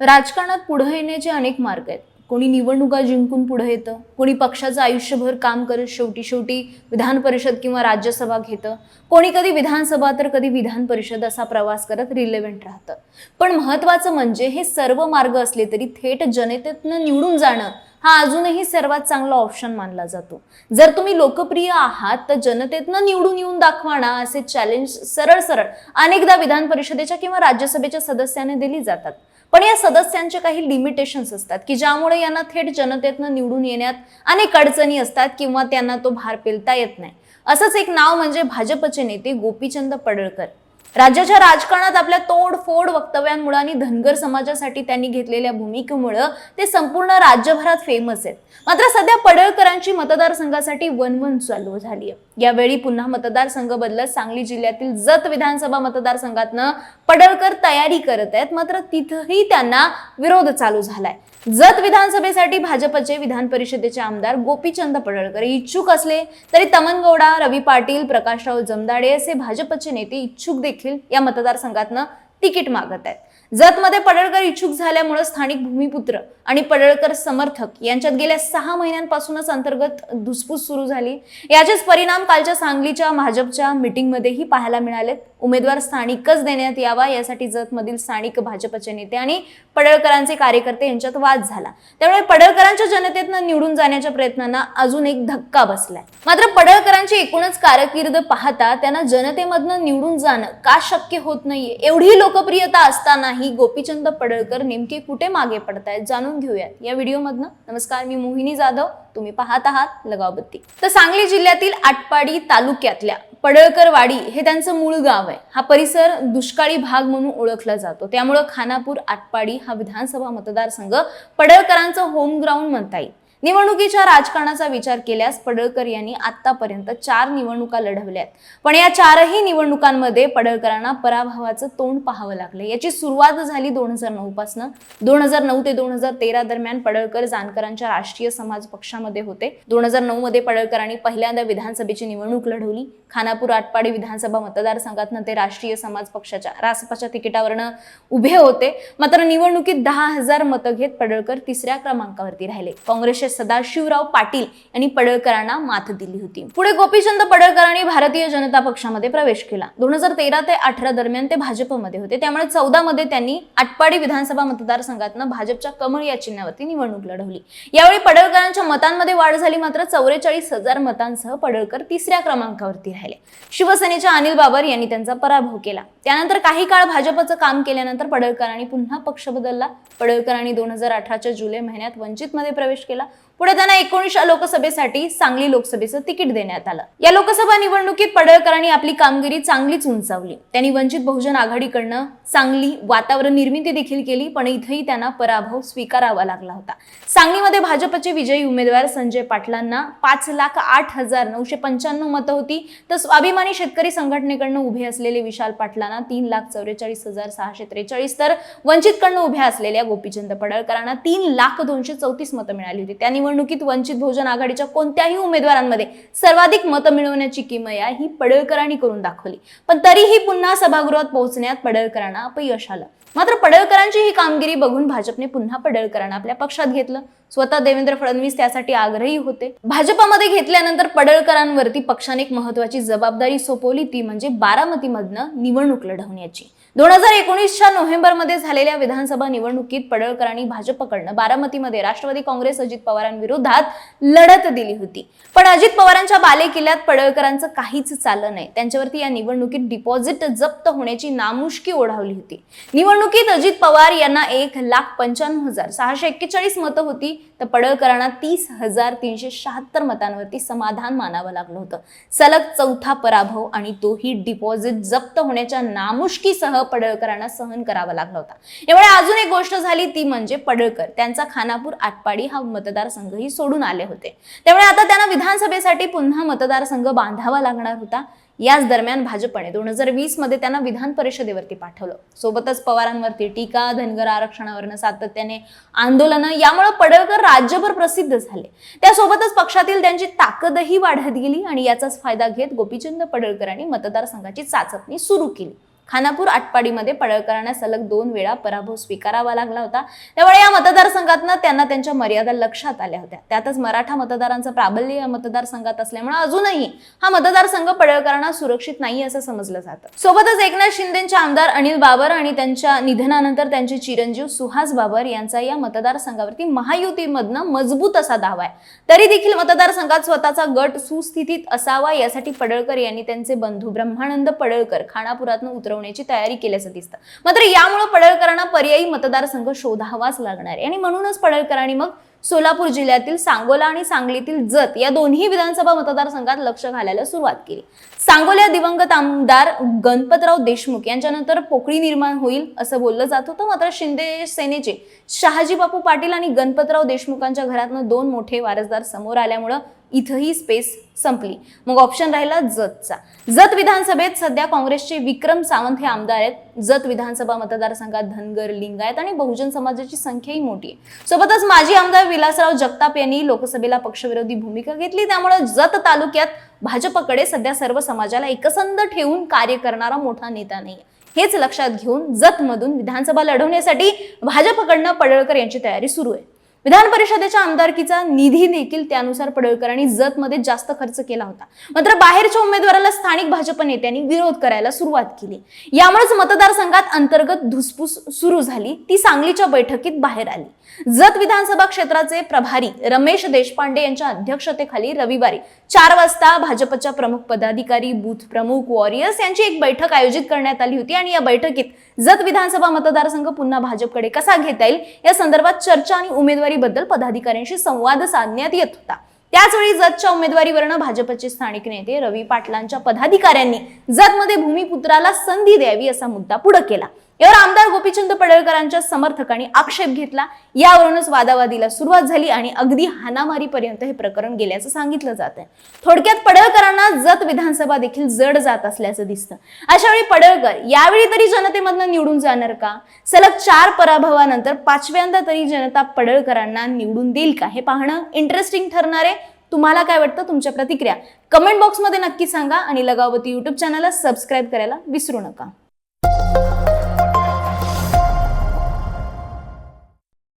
राजकारणात पुढे येण्याचे अनेक मार्ग आहेत. कोणी निवडणुका जिंकून पुढे येतं कोणी पक्षाचं आयुष्यभर काम करत शेवटी शेवटी विधान परिषद किंवा राज्यसभा घेतं कोणी कधी विधानसभा तर कधी विधान परिषद असा प्रवास करत रिलेव्हेंट राहतं. पण महत्वाचं म्हणजे हे सर्व मार्ग असले तरी थेट जनतेतनं निवडून जाणं हा अजूनही सर्वात चांगला ऑप्शन मानला जातो. जर तुम्ही लोकप्रिय आहात तर जनतेतनं निवडून येऊन दाखवा ना असे चॅलेंज सरळ सरळ अनेकदा विधान परिषदेच्या किंवा राज्यसभेच्या सदस्याने दिली जातात. पण या सदस्यांचे काही लिमिटेशन्स असतात की ज्यामुळे यांना थेट जनतेतनं निवडून येण्यात अनेक अडचणी असतात किंवा त्यांना तो भार पेलता येत नाही. असंच एक नाव म्हणजे भाजपचे नेते गोपीचंद पडळकर. राज्याच्या राजकारणात आपल्या तोडफोड वक्तव्यांमुळे आणि धनगर समाजासाठी त्यांनी घेतलेल्या भूमिकेमुळं ते संपूर्ण राज्यभरात फेमस आहेत. मात्र सध्या पडळकरांची मतदारसंघासाठी वन वन चालू झाली आहे. यावेळी पुन्हा मतदारसंघ बदलत सांगली जिल्ह्यातील जत विधानसभा मतदारसंघातनं पडळकर तयारी करत आहेत. मात्र तिथंही त्यांना विरोध चालू झालाय. जत विधानसभेसाठी भाजपचे विधान परिषदेचे आमदार गोपीचंद पडळकर इच्छुक असले तरी तमनगौडा रवी पाटील प्रकाशराव जमदाडे असे भाजपचे नेते इच्छुक देखील या मतदारसंघातनं तिकीट मागत आहेत. जतमध्ये पडळकर इच्छुक झाल्यामुळे स्थानिक भूमिपुत्र आणि पडळकर समर्थक यांच्यात गेल्या सहा महिन्यांपासूनच अंतर्गत धुसफूस सुरू झाली. याचेच परिणाम कालच्या सांगलीच्या भाजपच्या मिटिंगमध्येही पाहायला मिळालेत. उमेदवार स्थानिकच देण्यात यावा यासाठी जतमधील स्थानिक भाजपचे नेते आणि पडळकरांचे कार्यकर्ते यांच्यात वाद झाला. त्यामुळे पडळकरांच्या जनतेतनं निवडून जाण्याच्या प्रयत्नांना अजून एक धक्का बसलाय. मात्र पडळकरांची एकूणच कारकीर्द पाहता त्यांना जनतेमधनं निवडून जाणं का शक्य होत नाहीये एवढी लोक लोकप्रियता असतानाही गोपीचंद पडळकर नेमके कुठे मागे पडतायत जाणून घेऊयात. या व्हिडिओमधनं नमस्कार मी मोहिनी जाधव. तुम्ही पाहत आहात लगावबत्ती तर सांगली जिल्ह्यातील आटपाडी तालुक्यातल्या पडळकरवाडी हे त्यांचं मूळ गाव आहे. हा परिसर दुष्काळी भाग म्हणून ओळखला जातो. त्यामुळं खानापूर आटपाडी हा विधानसभा मतदारसंघ पडळकरांचं होम ग्राउंड म्हणता येईल. निवडणुकीच्या राजकारणाचा विचार केल्यास पडळकर यांनी आतापर्यंत चार निवडणुका लढवल्यात. पण या चारही निवडणुकांमध्ये पडळकरांना पराभवाचं तोंड पाहावं लागलं. याची सुरुवात झाली दोन हजार नऊ पासनं. दोन हजार नऊ ते दोन हजार तेरा दरम्यान पडळकर जानकरांच्या राष्ट्रीय समाज पक्षामध्ये होते. दोन हजार नऊ मध्ये पडळकरांनी पहिल्यांदा विधानसभेची निवडणूक लढवली. खानापूर आटपाडी विधानसभा मतदारसंघातनं ते राष्ट्रीय समाज पक्षाच्या रासपाच्या तिकिटावरनं उभे होते. मात्र निवडणुकीत दहा हजार मतं घेत पडळकर तिसऱ्या क्रमांकावरती राहिले. काँग्रेसच्या सदाशिवराव पाटील यांनी पडळकरांना मात दिली होती. पुढे गोपीचंद पडळकरांनी भारतीय जनता पक्षामध्ये प्रवेश केला. दोन हजार तेरा ते अठरा दरम्यान ते भाजपमध्ये होते. त्यामुळे चौदा मध्ये त्यांनी आटपाडी विधानसभा मतदारसंघातनं भाजपच्या कमळ या चिन्हावरती निवडणूक लढवली. यावेळी पडळकरांच्या मतांमध्ये वाढ झाली मात्र चौवेचाळीस हजार मतांसह पडळकर तिसऱ्या क्रमांकावरती राहिले. शिवसेनेच्या अनिल बाबर यांनी त्यांचा पराभव केला. त्यानंतर काही काळ भाजपचं काम केल्यानंतर पडळकरांनी पुन्हा पक्ष बदलला. पडळकरांनी दोन हजार अठराच्या जुलै महिन्यात वंचित मध्ये प्रवेश केला. पुढे त्यांना एकोणीसच्या लोकसभेसाठी सांगली लोकसभेचं तिकीट देण्यात आलं. या लोकसभा निवडणुकीत पडळकरांनी आपली कामगिरी चांगलीच उंचावली. त्यांनी वंचित बहुजन आघाडीकडनं चांगली वातावरण निर्मिती देखील केली पण इथेही त्यांना पराभव स्वीकारावा लागला होता. सांगलीमध्ये भाजपचे विजयी उमेदवार संजय पाटलांना पाच लाख आठ हजार नऊशे पंच्याण्णव मतं होती. तर स्वाभिमानी शेतकरी संघटनेकडनं उभे असलेले विशाल पाटलांना तीन लाख चौवेचाळीस हजार सहाशे त्रेचाळीस तर वंचितकडनं उभ्या असलेल्या गोपीचंद पडळकरांना तीन लाख दोनशे चौतीस मतं मिळाली होती. या निवडणुकीत वंचित बहुजन आघाडीच्या कोणत्याही उमेदवारांमध्ये सर्वाधिक मतं मिळवण्याची किमया ही पडळकरांनी करून दाखवली. पण तरीही पुन्हा सभागृहात पोहोचण्यात पडळकरांना अपयश आलं. मात्र पडळकरांची ही कामगिरी बघून भाजपने पुन्हा पडळकरांना आपल्या पक्षात घेतलं. स्वतः देवेंद्र फडणवीस त्यासाठी आग्रही होते. भाजपामध्ये घेतल्यानंतर पडळकरांवरती पक्षाने एक महत्वाची जबाबदारी सोपवली ती म्हणजे बारामतीमधनं निवडणूक लढवण्याची. दोन हजार एकोणीसच्या नोव्हेंबरमध्ये झालेल्या विधानसभा निवडणुकीत पडळकरांनी भाजपकडनं बारामतीमध्ये राष्ट्रवादी काँग्रेस अजित पवारांविरोधात लढत दिली होती. पण अजित पवारांच्या बालेकिल्ल्यात पडळकरांचं काहीच चाललं नाही. त्यांच्यावरती या निवडणुकीत डिपॉझिट जप्त होण्याची नामुष्की ओढावली होती. निवडणुकीत अजित पवार यांना एक लाख पंच्याण्णव हजार सहाशे एक्केचाळीस मतं होती. तर पडळकरांना तीस हजार तीनशे शहात्तर मतांवरती समाधान मानावं लागलं होतं. सलग चौथा पराभव आणि तोही डिपॉझिट जप्त होण्याच्या नामुष्कीसह पडळकरांना सहन करावा लागला होता. यामुळे अजून एक गोष्ट झाली ती म्हणजे पडळकर. त्यांचा खानापूर आटपाडी हा मतदारसंघही सोडून आले होते. त्यामुळे आता त्यांना विधानसभेसाठी पुन्हा मतदारसंघ बांधावा लागणार होता. याच दरम्यान भाजपने दोन हजार वीसमध्ये त्यांना विधान परिषदेवरती पाठवलं. सोबतच पवारांवरती टीका धनगर आरक्षणावरनं सातत्याने आंदोलनं यामुळे पडळकर राज्यभर प्रसिद्ध झाले. त्यासोबतच पक्षातील त्यांची ताकदही वाढत गेली आणि याचाच फायदा घेत गोपीचंद पडळकरांनी मतदारसंघाची चाचपणी सुरू केली. खानापूर आटपाडीमध्ये पडळकरांना सलग दोन वेळा पराभव स्वीकारावा लागला होता. त्यामुळे या मतदारसंघातनं त्यांना त्यांच्या मर्यादा लक्षात आल्या होत्या. त्यातच मराठा मतदारांचं प्राबल्य या मतदारसंघात असल्यामुळे अजूनही हा मतदारसंघ पडळकरांना सुरक्षित नाही असं समजलं जातं. सोबतच एकनाथ शिंदेचे आमदार अनिल बाबर आणि त्यांच्या निधनानंतर त्यांचे चिरंजीव सुहास बाबर यांचा या मतदारसंघावरती महायुतीमधनं मजबूत असा दावा आहे. तरी देखील मतदारसंघात स्वतःचा गट सुस्थितीत असावा यासाठी पडळकर यांनी त्यांचे बंधू ब्रह्मानंद पडळकर खानापुरातनं उतरवण्याची तयारी केल्याचं दिसतं. मात्र यामुळे पडळकरांना पर्यायी मतदारसंघ शोधावाच लागणार आहे. आणि म्हणूनच पडळकरांनी मग सोलापूर जिल्ह्यातील सांगोला आणि सांगलीतील जत या दोन्ही विधानसभा मतदारसंघात लक्ष घालायला सुरुवात केली. सांगोल्या दिवंगत आमदार गणपतराव देशमुख यांच्यानंतर पोकळी निर्माण होईल असं बोललं जात होतं. मात्र शिंदे सेनेचे शहाजी बापू पाटील आणि गणपतराव देशमुखांच्या घरातनं दोन मोठे वारसदार समोर आल्यामुळं इथंही स्पेस संपली. मग ऑप्शन राहिला जतचा. जत विधानसभेत सध्या काँग्रेसचे विक्रम सावंत हे आमदार आहेत. जत विधानसभा मतदारसंघात धनगर लिंगायत आणि बहुजन समाजाची संख्याही मोठी आहे. सोबतच माजी आमदार विलासराव जगताप यांनी लोकसभेला पक्षविरोधी भूमिका घेतली. त्यामुळे जत तालुक्यात भाजपकडे सध्या सर्व समाजाला एकसंध ठेवून कार्य करणारा मोठा नेता नाही. हेच लक्षात घेऊन जतमधून विधानसभा लढवण्यासाठी भाजपकडनं पडळकर यांची तयारी सुरू आहे. विधान परिषदेच्या आमदारकीचा निधी देखील त्यानुसार पडळकरांनी जतमध्ये जास्त खर्च केला होता. मात्र बाहेरच्या उमेदवाराला स्थानिक भाजप नेत्यांनी विरोध करायला सुरुवात केली. यामुळेच मतदारसंघात अंतर्गत धुसफूस सुरू झाली. ती सांगलीच्या बैठकीत बाहेर आली. जत विधानसभा क्षेत्राचे प्रभारी रमेश देशपांडे यांच्या अध्यक्षतेखाली रविवारी चार वाजता भाजपच्या प्रमुख पदाधिकारी बूथ प्रमुख वॉरियर्स यांची एक बैठक आयोजित करण्यात आली होती आणि या बैठकीत जत विधानसभा मतदारसंघ पुन्हा भाजपकडे कसा घेता येईल या संदर्भात चर्चा आणि उमेदवारीबद्दल पदाधिकाऱ्यांशी संवाद साधण्यात येत होता. त्याचवेळी जतच्या उमेदवारीवरनं भाजपचे स्थानिक नेते रवी पाटलांच्या पदाधिकाऱ्यांनी जतमध्ये भूमिपुत्राला संधी द्यावी असा मुद्दा पुढे केला. यावर आमदार गोपीचंद पडळकरांच्या समर्थकांनी आक्षेप घेतला. यावरूनच वादावादीला सुरुवात झाली आणि अगदी हानामारीपर्यंत हे प्रकरण गेल्याचं सांगितलं जात आहे. थोडक्यात पडळकरांना जत विधानसभा देखील जड जात असल्याचं दिसतं. अशा वेळी पडळकर यावेळी तरी जनतेमधनं निवडून जाणार का? सलग चार पराभवानंतर पाचव्यांदा तरी जनता पडळकरांना निवडून देईल का? हे पाहणं इंटरेस्टिंग ठरणार आहे. तुम्हाला काय वाटतं? तुमच्या प्रतिक्रिया कमेंट बॉक्समध्ये नक्की सांगा आणि लगावती युट्यूब चॅनलला सबस्क्राईब करायला विसरू नका.